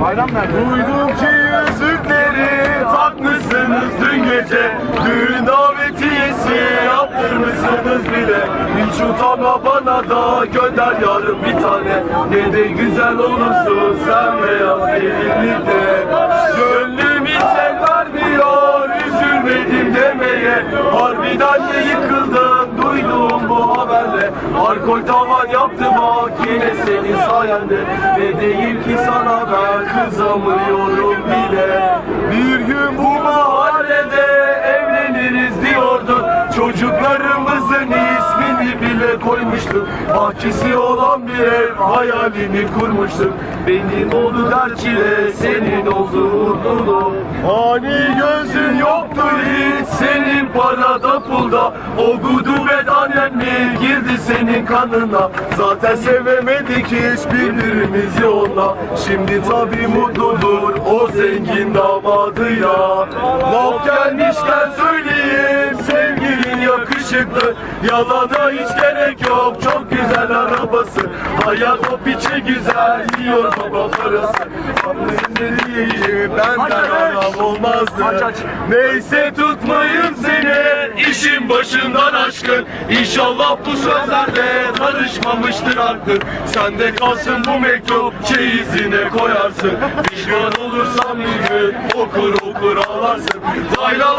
Bayram nerede? Duydum ki yüzükleri takmışsınız dün gece. Düğün davetiyesi yaptırmışsınız bile. Hiç utanma bana da gönder yarın bir tane. Ne de güzel olursun sen beyaz gelinlikte Gönlüm hiç el vermiyor üzülmedim demeye. Harbiden de yıkıldım Alkol tavan yaptı bak yine senin sayende. Ne değil ki sana ben kızamıyorum bile. Bir gün bu mahallede evleniriz diyordun. Çocuklarımızın ismini bile koymuştuk Bahçesi olan bir ev hayalini kurmuştuk Benim oldu der senin oldu mutluluk Hani gözün yoktu senin parada pulda O gudubet mi girdi senin kanına. Zaten sevemedik hiç birbirimizi onunla Şimdi tabi mutludur o zengin damadıyla Laf gelmişken sevgilin yakışıklı Yalana hiç gerek yok. Çok güzel arabası. Hayat o piçe güzel yiyor baba parası. Diyeyim benden aram olmazdı. Neyse tutmayın seni. İşin başından aşkın. İnşallah bu sözlerde karışmamıştır artık. Sende kalsın bu mektup çeyizine koyarsın. Pişman olursan bir gün okur okur ağlarsın. Lay la